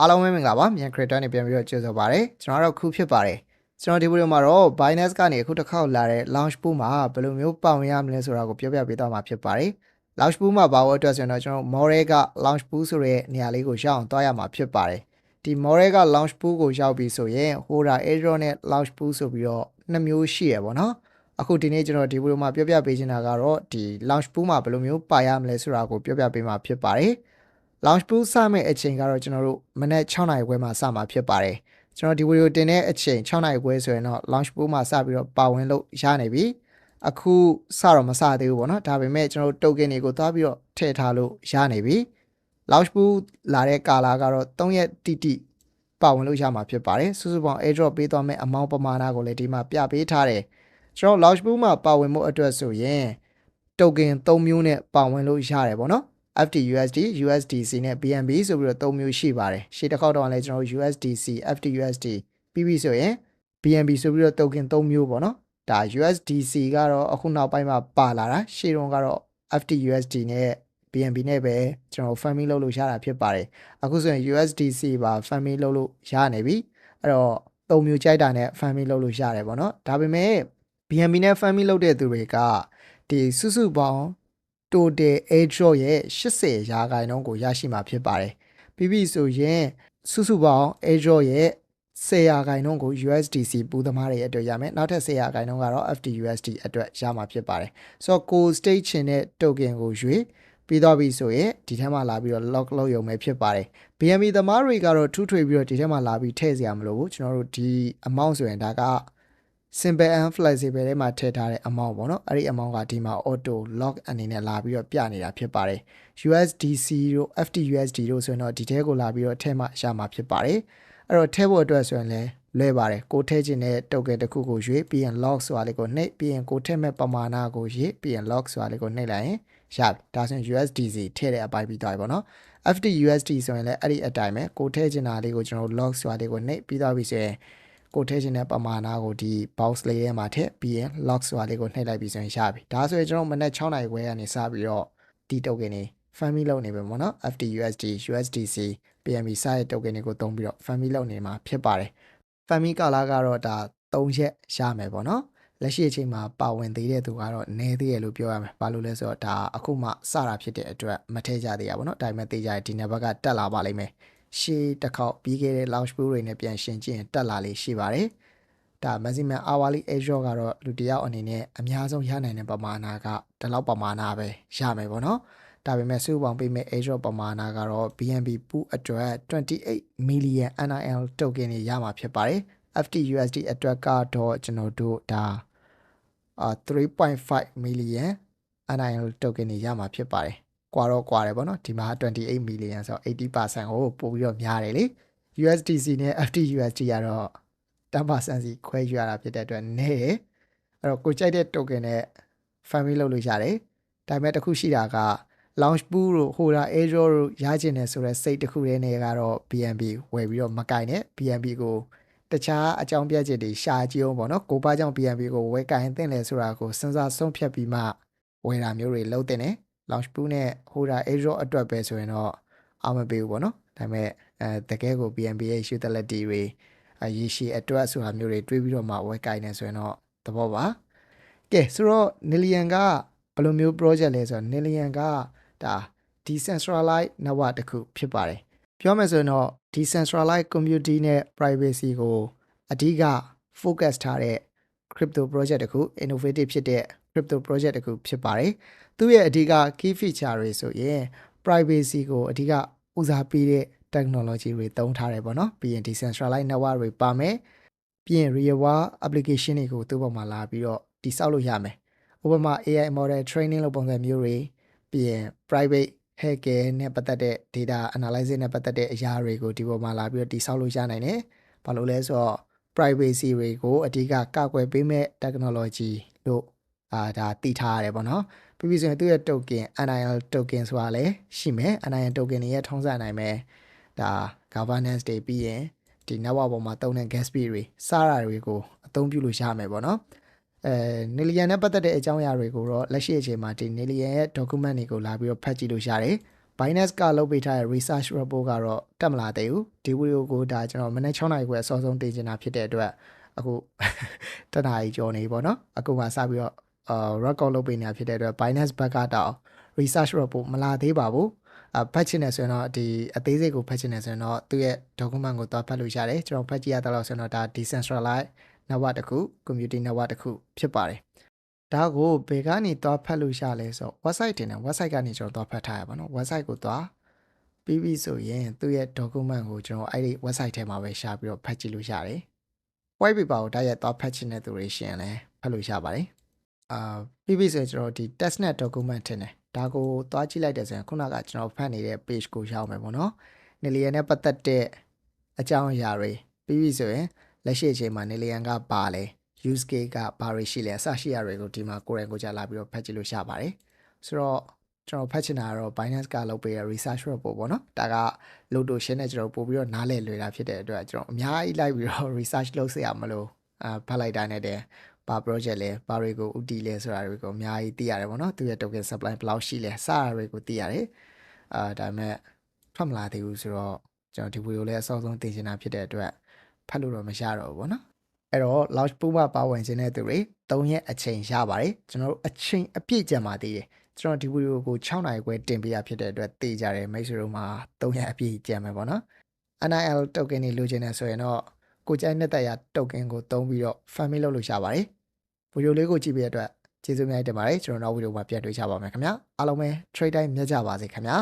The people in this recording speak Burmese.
အားလုံးပဲမင်္ဂလာပါမြန် creator နဲ့ပြန်ပြီးတော့ကြိုဆိုပါရစေကျွန်တော်တို့ခုဖြစ်ပါတယ်ကျွန်တော်ဒီဗီဒီယိုမှာတော့ Binance ကနေအခုတစ်ခေါက်လာတဲ့ launch pool မှာဘယ်လိုမျိုးပါဝင်ရမလဲဆိုတာကိုပြောပြပေးသွားမှာဖြစ်ပါတယ် launch pool မှာပါဖို့အတွက်ဆိုရင်တော့ကျွန်တော် More က launch pool ဆိုတဲ့နေရာလေးကိုရောက်အောင်တွားရမှာဖြစ်ပါတယ်ဒီ More က launch pool ကိုရောက်ပြီဆိုရင် Hoda Airdrop နဲ့ launch pool ဆိုပြီးတော့နှစ်မျိုးရှိရပါတော့အခုဒီနေ့ကျွန်တော်ဒီဗီဒီယိုမှာပြောပြပေးချင်တာကတော့ဒီ launch pool မှာဘယ်လိုမျိုးပါရမလဲဆိုတာကိုပြောပြပေးမှာဖြစ်ပါတယ် launch pool စမယ့်အချိန်ကတော့ကျွန်တော်တို့မနက်6နာရီခွဲမှာစမှာဖြစ်ပါတယ်ကျွန်တော်ဒီဗီဒီယိုတင်တဲ့အချိန်6နာရီခွဲဆိုရင်တော့ launch pool မှာစပြီးတော့ပါဝင်လို့ရနိုင်ပြီအခုစတော့မစသေးဘူးပေါ့နော်ဒါပေမဲ့ကျွန်တော်တို့ token တွေကိုသွားပြီးတော့ထည့်ထားလို့ရနေပြီ launch pool လာတဲ့ကာလာကတော့3ရက်တိတိပါဝင်လို့ရမှာဖြစ်ပါတယ်စုစုပေါင်း airdrop ပေးသွားမယ့် amount ပမာဏကိုလည်းဒီမှာပြပေးထားတယ်ကျွန်တော် launch pool မှာပါဝင်မှုအတွက်ဆိုရင် token 3မျိုးနဲ့ပါဝင်လို့ရတယ်ပေါ့နော် FTUSD USDC နဲ့ BNB ဆိုပြီးတော့၃မျိုးရှိပါတယ်ရှေ့တစ်ခေါက်တော့လည်းကျွန်တော်တို့ USDC FTUSD ပြီးပြီဆိုရင် BNB ဆိုပြီးတော့ token ၃မျိုးပေါ့နော်ဒါ USDC ကတော့အခုနောက်ပိုင်းမှာပါလာတာရှေ့တုန်းကတော့ FTUSD နဲ့ BNB နဲ့ပဲကျွန်တော် farming လုပ်လို့ရတာဖြစ်ပါတယ်အခုဆိုရင် USDC ပါ farming လုပ်လို့ရနေပြီအဲ့တော့၃မျိုးကြိုက်တာနဲ့ farming လုပ်လို့ရတယ်ပေါ့နော်ဒါပေမဲ့ BNB နဲ့ farming လုပ်တဲ့သူတွေကဒီစုစုပေါင်း total airdrop ရဲ့80ရာခိုင်နှုန်းကိုရရှိမှာဖြစ်ပါတယ်။ပြီးပြီဆိုရင်စုစုပေါင်း airdrop ရဲ့10ရာခိုင်နှုန်းကို USDC ပူသမားတွေအတွက်ရမယ်။နောက်ထပ်10ရာခိုင်နှုန်းကတော့ FTUSD အတွက်ရမှာဖြစ်ပါတယ်။ဆိုတော့ကို state ချင်တဲ့ token ကိုရွေးပြီးတော့ပြီဆိုရင်ဒီထဲမှာလာပြီးတော့ lock လုပ်ရုံပဲဖြစ်ပါတယ်။ BNB သမားတွေကတော့ထူးထွေပြီးတော့ဒီထဲမှာလာပြီးထည့်စရာမလိုဘူးကျွန်တော်တို့ဒီ amount ဆိုရင်ဒါက simple and flexible ထဲမှာထည့်ထားတဲ့ amount ပေါ့နော်အဲ့ဒီ amount ကဒီမှာ auto lock အနေနဲ့လာပြီးတော့ပြနေတာဖြစ်ပါတယ် USDC တို့ FTUSD တို့ဆိုရင်တော့ဒီထဲကိုလာပြီးတော့ထည့်မှရမှာဖြစ်ပါတယ်အဲ့တော့ထည့်ဖို့အတွက်ဆိုရင်လည်းလွယ်ပါတယ်ကိုထည့်ခြင်းတဲ့ token တစ်ခုကိုရွေးပြီးရင် lock ဆိုတာလေးကိုနှိပ်ပြီးရင်ကိုထည့်မဲ့ပမာဏကိုရွေးပြီးရင် lock ဆိုတာလေးကိုနှိပ်လိုက်ရင်ရပြီဒါဆိုရင် USDC ထည့်တဲ့အပိုင်းပြီးသွားပြီပေါ့နော် FTUSD ဆိုရင်လည်းအဲ့ဒီအတိုင်းပဲကိုထည့်ခြင်းတာလေးကိုကျွန်တော် lock ဆိုတာလေးကိုနှိပ်ပြီးသွားပြီဆိုရင် ကိုထည့်ခြင်းတဲ့ပမာဏကိုဒီ box လေးထဲမှာထည့်ပြီးရင် lock ဆိုတာလေးကိုနှိပ်လိုက်ပြီးဆိုရင်ရပြီဒါဆိုရင်ကျွန်တော်မနေ့6နိုင်ခွဲကနေစပြီးတော့ဒီ token တွေ family လုပ်နေပြီပေါ့နော် FTUSD USDC PMB စတဲ့ token တွေကိုသုံးပြီးတော့ family လုပ်နေမှာဖြစ်ပါတယ် family ကလာကတော့ဒါ3ရက်ရမယ်ပေါ့နော်လက်ရှိအချိန်မှာပါဝင်သေးတဲ့သူကတော့နည်းသေးရလို့ပြောရမယ်။ဘာလို့လဲဆိုတော့ဒါအခုမှစတာဖြစ်တဲ့အတွက်မထည့်ကြသေးရပါတော့။ဒါပေမဲ့သိကြရဒီနယ်ဘက်ကတက်လာပါလိမ့်မယ်။ ရှေးတစ်ခေါက်ပြီးခဲ့တဲ့ launch pool တွေနဲ့ပြန်ရှင်ကြည့်ရင်တက်လာလေးရှိပါတယ်။ဒါ maximum hourly airdrop ကတော့လူတစ်ယောက်အနေနဲ့အများဆုံးရနိုင်တဲ့ပမာဏကဒီလောက်ပမာဏပဲရမယ်ပေါ့နော်။ဒါပေမဲ့စုပေါင်းပေးမဲ့ airdrop ပမာဏကတော့ BNB pool အတွက်28 million NIL token တွေရမှာဖြစ်ပါတယ်။ FTUSD အတွက်ကတော့ကျွန်တော်တို့ဒါအာ3.5 million NIL token တွေရမှာဖြစ်ပါတယ်။ ကွာတော့ကွာတယ်ပေါ့နော်ဒီမှာ28 million ဆိုတော့80%ကိုပို့ပြီးတော့များတယ်လေ USDC နဲ့ FTUSD ကတော့10%စီခွဲယူရတာဖြစ်တဲ့အတွက်နည်းတယ်။အဲ့တော့ကိုကြိုက်တဲ့ token နဲ့ family လုပ်လို့ရတယ်။ဒါပေမဲ့တစ်ခုရှိတာက launch pool တို့ Hoda Airdrop တို့ရကျင်တယ်ဆိုတော့စိတ်တစ်ခုတည်းနဲ့ကတော့ BNB ဝယ်ပြီးတော့မကင်နဲ့ BNB ကိုတခြားအကြောင်းပြချက်တွေရှာကြည့်အောင်ပေါ့နော်ကိုပါကြောင့် BNB ကိုဝယ်ကင်တင်လဲဆိုတာကိုစဉ်းစားဆုံးဖြတ်ပြီးမှဝယ်တာမျိုးတွေလုပ်တင်တယ် launch pool နဲ့ Hoda Airdrop အတွက်ပဲဆိုရင်တော့အောင်မပေးဘူးပေါ့နော်ဒါပေမဲ့အဲတကယ်ကို BNB ရဲ့ utility တွေအရေးရှိအတွက်ဆိုတာမျိုးတွေတွေးပြီးတော့မှဝယ်ကင်နေဆိုရင်တော့သဘောပါကဲဆိုတော့ Nilian ကဘယ်လိုမျိုး project လဲဆိုတော့ Nilian ကဒါ decentralized network တစ်ခုဖြစ်ပါတယ်ပြောမယ်ဆိုရင်တော့ decentralized community နဲ့ privacy ကိုအဓိက focus ထားတဲ့ crypto project တစ်ခု innovative ဖြစ်တဲ့ crypto project တစ်ခုဖြစ်ပါတယ်သူ့ရဲ့အဓိက key feature တွေဆိုရင် privacy ကိုအဓိကဦးစားပေးတဲ့ technology တွေသုံးထားတယ်ပေါ့နော်ပြီးရင် decentralized network တွေပါမယ်ပြီးရင် real world application တွေကိုသူ့ပေါ်မှာလာပြီးတော့တည်ဆောက်လို့ရမယ်ဥပမာ AI model training လို့ပုံစံမျိုးတွေပြီးရင် private hacker နဲ့ပတ်သက်တဲ့ data analysis နဲ့ပတ်သက်တဲ့အရာတွေကိုဒီပေါ်မှာလာပြီးတော့တည်ဆောက်လို့ရနိုင်တယ်ဘာလို့လဲဆိုတော့ privacy တွေကိုအဓိကကာကွယ်ပေးမဲ့ technology လို့ အာဒါတည်ထားရတယ်ပေါ့နော်ပြီးပြီဆိုရင်သူ့ရဲ့ token NIL token ဆိုတာလည်းရှိမယ် NIL token တွေရဲ့ထုံးစံနိုင်မယ်ဒါ governance တွေပြီးရင်ဒီ network ပေါ်မှာတုံးတဲ့ gas fee တွေစတာတွေကိုအသုံးပြုလို့ရမယ်ပေါ့နော်အဲ Nilian နဲ့ပတ်သက်တဲ့အကြောင်းအရာတွေကိုတော့လက်ရှိအချိန်မှာဒီ Nilian ရဲ့ document တွေကိုလာပြီးတော့ဖတ်ကြည့်လို့ရတယ် Binance ကလုပ်ပေးထားတဲ့ research report ကတော့တက်မလာသေးဘူးဒီဗီဒီယိုကိုဒါကျွန်တော်မနေ့6နိုင်ခွဲအစောဆုံးတင်ချင်တာဖြစ်တဲ့အတွက်အခုတနားကြီးကြော်နေပြီပေါ့နော်အခုမှစပြီးတော့ အာ record လုပ်ပေးနေတာဖြစ်တဲ့အတွက် Binance ဘက်ကတော့ research report မလာသေးပါဘူးအဖတ်ချင်တယ်ဆိုရင်တော့ဒီအသေးစိတ်ကိုဖတ်ချင်တယ်ဆိုရင်တော့သူ့ရဲ့ document ကိုသွားဖတ်လို့ရတယ်ကျွန်တော်ဖတ်ကြည့်ရတော့ဆိုရင်တော့ဒါ decentralized network တစ်ခု community network တစ်ခုဖြစ်ပါတယ်ဒါကိုဘယ်ကနေသွားဖတ်လို့ရလဲဆိုတော့ website တင်တယ် website ကနေကျွန်တော်သွားဖတ်ထားရပါတော့ website ကိုသွားပြီးပြီဆိုရင်သူ့ရဲ့ document ကိုကျွန်တော်အဲ့ဒီ website ထဲမှာပဲရှာပြီးတော့ဖတ်ကြည့်လို့ရတယ် white paper ကိုတိုက်ရိုက်သွားဖတ်ချင်တဲ့သူတွေရှင်လည်းဖတ်လို့ရပါတယ် အာပြီးပြီဆိုရင်ကျွန်တော်ဒီ testnet document ထင်တယ်ဒါကိုသွားကြည့်လိုက်တယ်ဆိုရင်ခုနကကျွန်တော်ဖတ်နေတဲ့ page ကိုရောက်မယ်ပေါ့နော်နေလီယန်နဲ့ပတ်သက်တဲ့အကြောင်းအရာတွေပြီးပြီဆိုရင်လက်ရှိအချိန်မှာနေလီယန်ကပါလဲ use case ကဘာတွေရှိလဲအစရှိရတွေကိုဒီမှာကိုယ်တိုင်ကိုယ်ကြလာပြီးတော့ဖတ်ကြည့်လို့ရပါတယ်ဆိုတော့ကျွန်တော်ဖတ်ချင်တာကတော့ Binance ကလုပ်ပေးတဲ့ research report ပေါ့နော်ဒါက Lotto ရှင်းနဲ့ကျွန်တော်ပို့ပြီးတော့နားလည်လွယ်တာဖြစ်တဲ့အတွက်ကျွန်တော်အများကြီးလိုက်ပြီးတော့ research လုပ်စရာမလိုအာဖတ်လိုက်တာနဲ့တည်း ဘာ project လဲဘာတွေကိုဥတီလဲဆိုတာတွေကိုအများကြီးသိရတယ်ပေါ့နော်သူရဲ့ token supply ဘယ်လောက်ရှိလဲစတာတွေကိုသိရတယ်အာဒါပေမဲ့ထွက်မလာသေးဘူးဆိုတော့ကျွန်တော်ဒီဗီဒီယိုလေးအစောဆုံးတင်ချင်တာဖြစ်တဲ့အတွက်ဖတ်လို့တော့မရတော့ဘူးပေါ့နော်အဲ့တော့ launch pool မှာပါဝင်ခြင်းတဲ့သူတွေ၃ရက်အချိန်ရပါတယ်ကျွန်တော်တို့အချိန်အပြည့်ကြံပါသေးတယ်ကျွန်တော်ဒီဗီဒီယိုကို6နိုင်ခွဲတင်ပေးရဖြစ်တဲ့အတွက်သိကြတယ်မိတ်ဆွေတို့မှာ၃ရက်အပြည့်ကြံမယ်ပေါ့နော် NIL token တွေလိုချင်တယ်ဆိုရင်တော့ကိုကြိုက်တဲ့တရား token ကိုသုံးပြီးတော့ farming လုပ်လို့ရပါတယ် ဗီဒီယိုလေးကိုကြည့်ပြီးတဲ့အတွက်ကျေးဇူးများတင်ပါတယ်ကျွန်တော်နောက်ဗီဒီယိုမှာပြန်တွေ့ကြပါမယ်ခင်ဗျာအားလုံးပဲ trade time မြတ်ကြပါစေခင်ဗျာ